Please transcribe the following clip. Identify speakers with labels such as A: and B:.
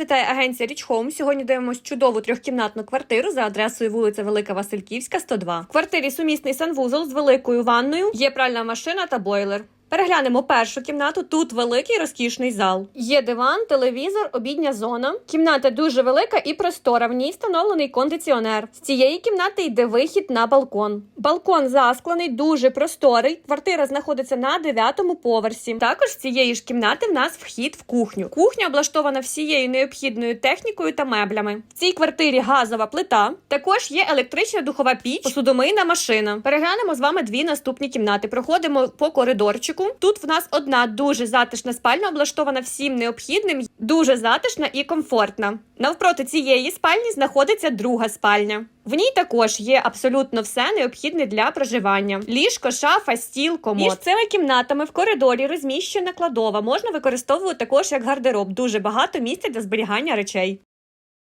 A: Вітає агенція Річ Хоум. Сьогодні дивимось чудову трьохкімнатну квартиру за адресою вулиця Велика Васильківська, 102. В квартирі сумісний санвузол з великою ванною, є пральна машина та бойлер. Переглянемо першу кімнату. Тут великий розкішний зал. Є диван, телевізор, обідня зона. Кімната дуже велика і простора. В ній встановлений кондиціонер. З цієї кімнати йде вихід на балкон. Балкон засклений, дуже просторий. Квартира знаходиться на дев'ятому поверсі. Також з цієї ж кімнати в нас вхід в кухню. Кухня облаштована всією необхідною технікою та меблями. В цій квартирі газова плита. Також є електрична духова піч, посудомийна машина. Переглянемо з вами дві наступні кімнати. Проходимо по коридорчику. Тут в нас одна дуже затишна спальня, облаштована всім необхідним, дуже затишна і комфортна. Навпроти цієї спальні знаходиться друга спальня. В ній також є абсолютно все необхідне для проживання: ліжко, шафа, стіл, комод. Між цими кімнатами в коридорі розміщена кладова. Можна використовувати також як гардероб. Дуже багато місця для зберігання речей.